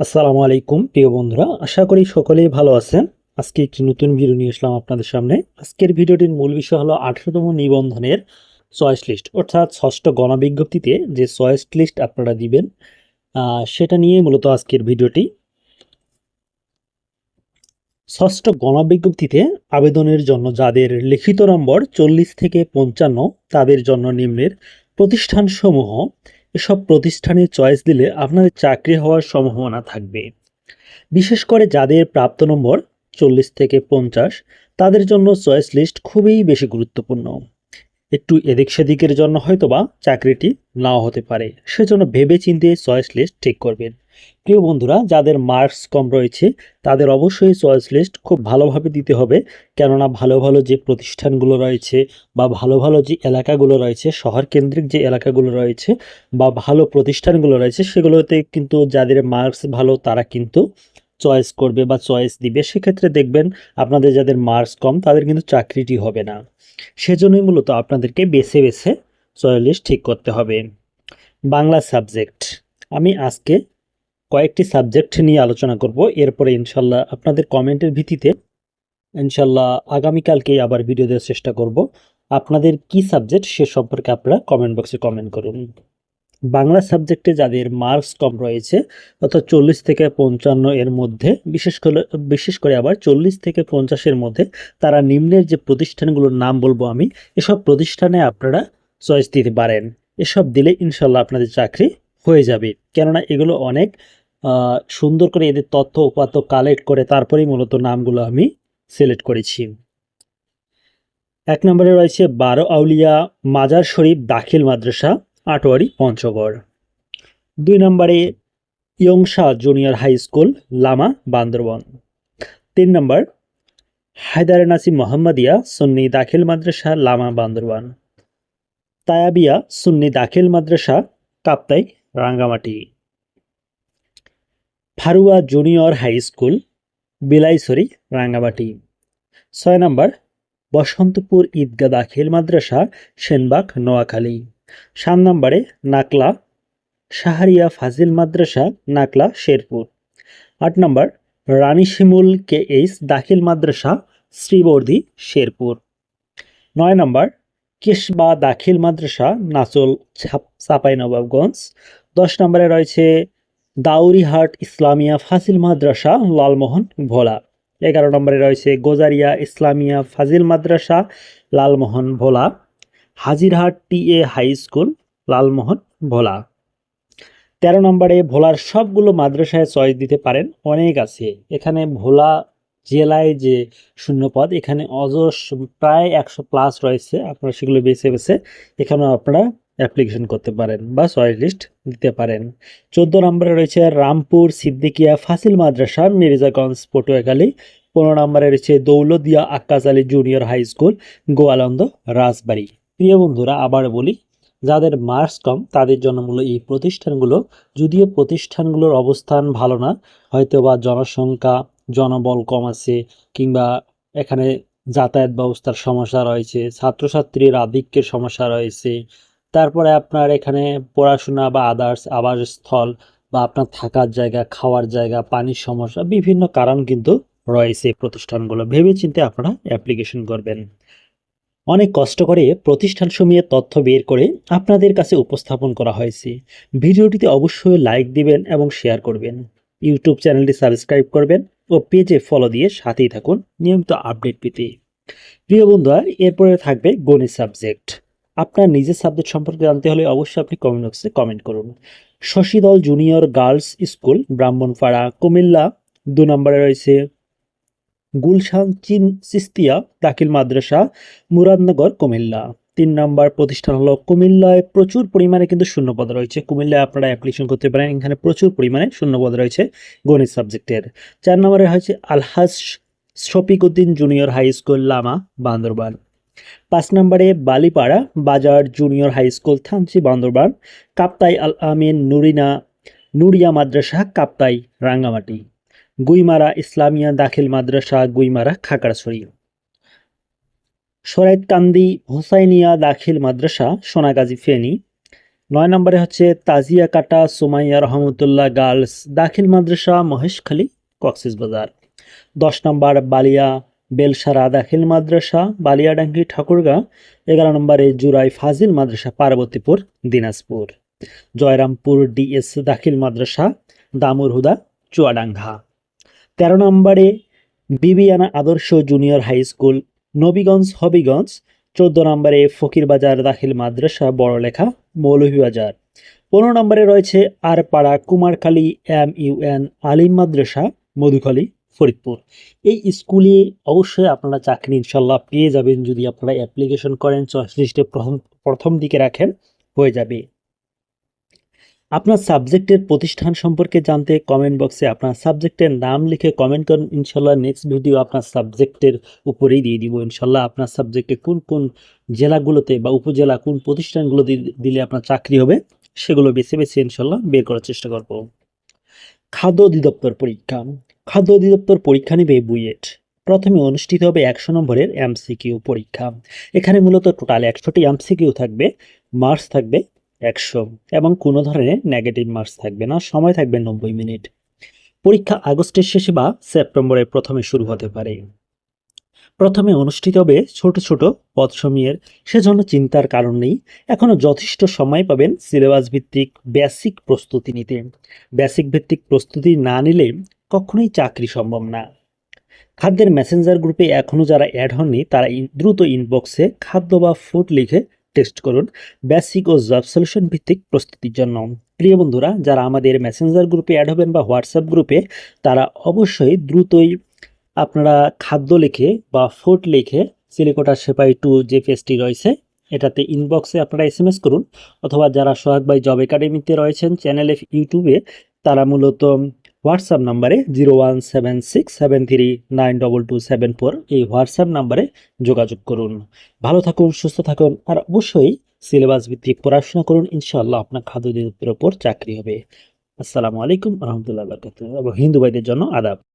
আসসালামু আলাইকুম, প্রিয় বন্ধুরা। আশা করি সকলেই ভালো আছেন। আজকে একটি নতুন ভিডিও নিয়ে আসলাম আপনাদের সামনে। আজকের ভিডিওটির মূল বিষয় হলো আঠারোতম নিবন্ধনের চয়েস লিস্ট অর্থাৎ ষষ্ঠ গণবিজ্ঞপ্তিতে যে চয়েস লিস্ট আপনারা দিবেন সেটা নিয়ে মূলত আজকের ভিডিওটি ষষ্ঠ গণবিজ্ঞপ্তিতে আবেদনের জন্য যাদের লিখিত নম্বর চল্লিশ থেকে পঞ্চান্ন, তাদের জন্য নিম্নের প্রতিষ্ঠানসমূহ এসব প্রতিষ্ঠানে চয়েস দিলে আপনাদের চাকরি হওয়ার সম্ভাবনা থাকবে। বিশেষ করে যাদের প্রাপ্ত নম্বর চল্লিশ থেকে পঞ্চাশ, তাদের জন্য চয়েস লিস্ট খুবই বেশি গুরুত্বপূর্ণ। একটু এদিক সেদিকের জন্য হয়তোবা চাকরিটি নাও হতে পারে, সেজন্য ভেবে চিন্তে চয়েস লিস্ট ঠিক করবেন। প্রিয় বন্ধুরা, যাদের মার্কস কম রয়েছে, তাদের অবশ্যই চয়েস লিস্ট খুব ভালোভাবে দিতে হবে। কেননা ভালো ভালো যে প্রতিষ্ঠানগুলো রয়েছে বা ভালো ভালো যে এলাকাগুলো রয়েছে শহর কেন্দ্রিক যে এলাকাগুলো রয়েছে বা ভালো প্রতিষ্ঠানগুলো রয়েছে, সেগুলোতে কিন্তু যাদের মার্কস ভালো, তারা কিন্তু চয়েস করবে বা চয়েস দিবে। সেক্ষেত্রে দেখবেন আপনাদের যাদের মার্কস কম, তাদের কিন্তু চাকরিটি হবে না। সেজন্যই মূলত আপনাদেরকে বেছে বেছে চয়েস লিস্ট ঠিক করতে হবে। বাংলা সাবজেক্ট আমি আজকে কয়েকটি সাবজেক্ট নিয়ে আলোচনা করব। এরপরে ইনশাল্লাহ আপনাদের কমেন্টের ভিত্তিতে ইনশাল্লাহ আগামীকালকেই আবার ভিডিও দেওয়ার চেষ্টা করব। আপনাদের কি সাবজেক্ট সে সম্পর্কে আপনারা কমেন্ট বক্সে কমেন্ট করুন। বাংলা সাবজেক্টে যাদের মার্কস কম রয়েছে, অর্থাৎ চল্লিশ থেকে পঞ্চান্ন এর মধ্যে, বিশেষ করে বিশেষ করে আবার চল্লিশ থেকে পঞ্চাশের মধ্যে তারা নিম্নের যে প্রতিষ্ঠানগুলোর নাম বলব আমি, এসব প্রতিষ্ঠানে আপনারা চয়েস দিতে পারেন। এসব দিলে ইনশাল্লাহ আপনাদের চাকরি হয়ে যাবে। কেননা এগুলো অনেক সুন্দর করে এদের তথ্য উপাত্ত কালেক্ট করে তারপরেই মূলত নামগুলো আমি সিলেক্ট করেছি। এক নম্বরে রয়েছে বারো আউলিয়া মাজার শরীফ দাখিল মাদ্রাসা, আটোয়ারি, পঞ্চগড়। দুই নম্বরে Yangsha junior high school, Lama, Bandarban. তিন নম্বর হায়দার নাসিম মোহাম্মদিয়া সুন্নি দাখিল মাদ্রাসা, Lama, Bandarban. Tayabia Sunni Dakhil Madrasa, Kaptai, Rangamati. Farua junior high school, Bilaichhari, Rangamati. ছয় নম্বর, বসন্তপুর ঈদগা দাখিল মাদ্রাসা, সেনবাগ, নোয়াখালী। সাত নম্বরে, নাকলা, শাহরিয়া ফাজিল মাদ্রাসা, নাকলা, শেরপুর। আট নম্বর, রানী শিমুল কে এইচ দাখিল মাদ্রাসা, শ্রীবর্ধী, শেরপুর। নয় নম্বর, কেশবা দাখিল মাদ্রাসা, নাচল চাপাই নবাবগঞ্জ দশ নম্বরে রয়েছে দাউরিহাট ইসলামিয়া ফাজিল মাদ্রাসা, লালমোহন ভোলা। এগারো নম্বরে রয়েছে Gozaria Islamia Fazil Madrasa, Lalmohan Bhola. Hajirhat T A high school, Lalmohan Bhola. তেরো নম্বরে ভোলার সবগুলো মাদ্রাসায় চয়েস দিতে পারেন, অনেক আছে। এখানে ভোলা জেলায় যে শূন্যপদ, এখানে অজস প্রায় একশো প্লাস রয়েছে, আপনারা সেগুলো বেছে বেছে এখানেও আপনারা অ্যাপ্লিকেশন করতে পারেন বা চয়েস লিস্ট দিতে পারেন। চোদ্দ নম্বরে রয়েছে রামপুর, সিদ্দিকিয়া, ফাসিল মাদ্রাসা, মির্জাগঞ্জ, পটুয়াখালী। পনেরো নম্বরে রয়েছে Daulatdia Akkas Ali junior high school, Goalanda, Rajbari. প্রিয় বন্ধুরা, আবার বলি, যাদের মার্কস কম, তাদের জন্য মূল এই প্রতিষ্ঠানগুলো, যদিও প্রতিষ্ঠানগুলোর অবস্থান ভালো না হয়তো বা জনসংখ্যা, জনবল কম আছে, কিংবা এখানে যাতায়াত ব্যবস্থার সমস্যা রয়েছে, ছাত্রছাত্রীর আধিক্যের সমস্যা রয়েছে তারপরে আপনার এখানে পড়াশোনা বা আদার্স আবাসস্থল বা আপনার থাকার জায়গা, খাওয়ার জায়গা, পানির সমস্যা, বিভিন্ন কারণ কিন্তু রয়েছে এই প্রতিষ্ঠানগুলো। ভেবেচিন্তে আপনারা অ্যাপ্লিকেশন করবেন। অনেক কষ্ট করে প্রতিষ্ঠান সমূহের তথ্য বের করে আপনাদের কাছে উপস্থাপন করা হয়েছে। ভিডিওটিতে অবশ্যই লাইক দিবেন এবং শেয়ার করবেন। ইউটিউব চ্যানেলটি সাবস্ক্রাইব করবেন ও পেজে ফলো দিয়ে সাথেই থাকুন। নিয়মিত আপডেট পেতে। প্রিয় বন্ধুরা, এরপরে থাকবে গণিত সাবজেক্ট আপনার নিজের সাবজেক্ট সম্পর্কে জানতে হলে অবশ্যই আপনি কমেন্ট বক্সে কমেন্ট করুন। Shashidal junior girls school Brahmanpara, Comilla. দু নম্বরে রয়েছে গুলশান চিন সিস্তিয়া দাখিল মাদ্রাসা, মুরাদনগর, কুমিল্লা। তিন নম্বর প্রতিষ্ঠান হলো কুমিল্লায় প্রচুর পরিমাণে কিন্তু শূন্যপদ রয়েছে। কুমিল্লায় আপনারা অ্যাপ্লিকেশন করতে পারেন, এখানে প্রচুর পরিমাণে শূন্যপদ রয়েছে গণিত সাবজেক্টের চার নম্বরে হয়েছে Alhas Shafiq Uddin junior high school Lama, Bandarban. পাঁচ নম্বরে Balipara Bazar junior high school Thanchi Bandarban, Kaptai Al Amin, Nurina, Nuria Madrasa, Kaptai Rangamati. Guimara Islamia Dakhil Madrasa, Guimara Khagrachari. সরাইতকান্দি Hossainia দাখিল মাদ্রাসা, সোনাগাজী ফেনী। নয় নম্বরে হচ্ছে তাজিয়া কাটা সুমাইয়া রহমতুল্লাহ গার্লস, দাখিল মাদ্রাসা মহেশখালী, কক্সিস বাজার। দশ নম্বর বালিয়া বেলসারা দাখিল মাদ্রাসা, বালিয়াডাঙ্গি, ঠাকুরগাঁ, এগারো নম্বরে Jurai Fazil Madrasa, Parbatipur, Dinajpur. Joyrampur D S Dakhil Madrasa, Damurhuda, Chuadanga. তেরো নম্বরে Bibiyana Adarsha junior high school, Nabiganj, Habiganj. চোদ্দ নম্বরে ফকিরবাজার দাখিল মাদ্রাসা, বড়লেখা, মৌলভীবাজার। পনেরো নম্বরে রয়েছে Arpara Kumarkhali M U N Alim Madrasa, Madhukhali. Faridpur. এই স্কুলে অবশ্যই আপনারা চাকরি ইনশাল্লাহ পেয়ে যাবেন যদি আপনারা অ্যাপ্লিকেশন করেন চয়েস লিস্টে প্রথম প্রথম দিকে রাখেন, হয়ে যাবে। আপনার সাবজেক্টের প্রতিষ্ঠান সম্পর্কে জানতে কমেন্ট বক্সে আপনার সাবজেক্টের নাম লিখে কমেন্ট করুন। ইনশাল্লাহ নেক্সট ভিডিও আপনার সাবজেক্টের উপরেই দিয়ে দিব। ইনশাল্লাহ আপনার সাবজেক্টে কোন কোন জেলাগুলোতে বা উপজেলা কোন প্রতিষ্ঠানগুলো দিলে আপনার চাকরি হবে, সেগুলো বেছে বেছে ইনশাল্লাহ বের করার চেষ্টা করব। খাদ্য অধিদপ্তর পরীক্ষা। খাদ্য অধিদপ্তর পরীক্ষা নেবে বুয়েট। প্রথমে অনুষ্ঠিত হবে একশো নম্বরের এমসিকিউ পরীক্ষা। এখানে মূলত টোটাল একশোটি এমসিকিউ থাকবে, মার্কস থাকবে একশো এবং কোনো ধরনের নেগেটিভ মার্কস থাকবে না, সময় থাকবে নব্বই মিনিট। পরীক্ষা আগস্টের শেষে বা সেপ্টেম্বরের প্রথমে শুরু হতে পারে। প্রথমে অনুষ্ঠিত হবে ছোট ছোট পদসমূহের, সেজন্য চিন্তার কারণ নেই। এখনও যথেষ্ট সময় পাবেন সিলেবাস ভিত্তিক বেসিক প্রস্তুতি নিতে। বেসিক ভিত্তিক প্রস্তুতি না নিলে কখনোই চাকরি সম্ভব না। খাদ্যের মেসেঞ্জার গ্রুপে এখনও যারা অ্যাড হননি, তারা দ্রুত ইনবক্সে খাদ্য বা ফুড লিখে টেস্ট করুন। বেসিক ও জব সলিউশন ভিত্তিক প্রস্তুতির জন্য। প্রিয় বন্ধুরা, যারা আমাদের মেসেঞ্জার গ্রুপে অ্যাড হবেন বা হোয়াটসঅ্যাপ গ্রুপে তারা অবশ্যই দ্রুতই আপনারা খাদ্য লিখে বা ফুড লিখে সিলিকোটা সেপাই টু যে পেজটি রয়েছে, এটাতে ইনবক্সে আপনারা এস এম এস করুন। অথবা যারা সোহাগ ভাই জব একাডেমিতে রয়েছেন চ্যানেলে ইউটিউবে তারা মূলত হোয়াটসঅ্যাপ নাম্বারে zero one seven six seven three nine double two seven four এই হোয়াটসঅ্যাপ নাম্বারে যোগাযোগ করুন। ভালো থাকুন, সুস্থ থাকুন, আর অবশ্যই সিলেবাস ভিত্তিক পড়াশোনা করুন। ইনশাআল্লাহ আপনার খাদ্য উপর চাকরি হবে। আসসালামু আলাইকুম রহমতুল্লাহ বরকাত এবং হিন্দু ভাইদের জন্য আদাব।